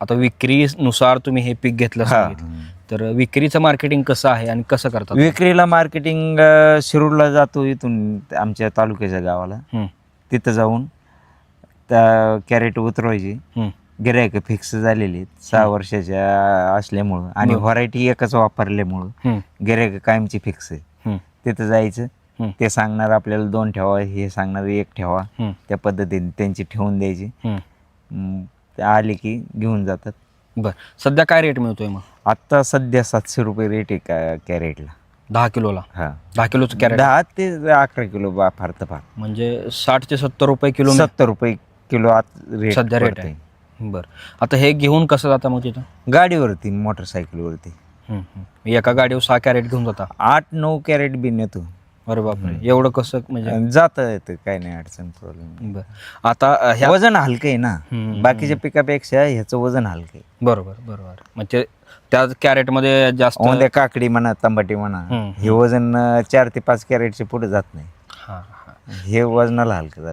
आता विक्रीनुसार तुम्ही हे पीक घेतलं. सांगितलं. तर विक्रीचं मार्केटिंग कसं आहे आणि कसं करतात? विक्रीला मार्केटिंग शिरूरला जातो इथून आमच्या तालुक्याच्या गावाला. हम्म, तिथं जाऊन त्या कॅरेट उतरवायची. हम्म, गिरायक फिक्स झालेली आहेत, सहा वर्षाच्या असल्यामुळं आणि बरं. व्हरायटी एकच वापरल्यामुळं हम्म, गिरायक कायमची फिक्स आहे. हम्म, तिथं जायचं. ते सांगणार आपल्याला दोन ठेवा हे सांगणार एक ठेवा. हम्म, त्या पद्धतीने त्यांची ठेवून द्यायची. हम्म. ते आले की घेऊन जातात. बर. सध्या काय रेट मिळतोय मग? आत्ता सध्या सातशे रुपये रेट आहे का कॅरेटला दहा किलोला? हा. दहा किलोचं कॅरेट दहा ते अकरा किलो बा फार तर फार. म्हणजे साठ ते सत्तर रुपये किलो सत्तर रुपये किलो आत रेट सध्या रेट पडतंय. बर. आता हे घेऊन कसं जाता मग तिथं? गाडीवरती मोटरसायकलवरती हम्म, हम्म. एका गाडीवर सहा कॅरेट घेऊन जाता? आठ नऊ कॅरेट बी नेतो. अरे बापरे. एवढं कसं म्हणजे जात येतं काय नाही अडचण प्रॉब्लेम बर. आता अ, ह्या वजन हलकं आहे ना. हम्म, बाकीच्या पिकापेक्षा ह्याचं वजन हलकं आहे. बरोबर बरोबर. म्हणजे त्या कॅरेटमध्ये जास्त औंध्या काकडी म्हणा तंबाटी म्हणा हम्म, हे वजन अं, चार ते पाच कॅरेटचे पुढे जात नाही. हा हा. हे वजनाला हलकं जातं.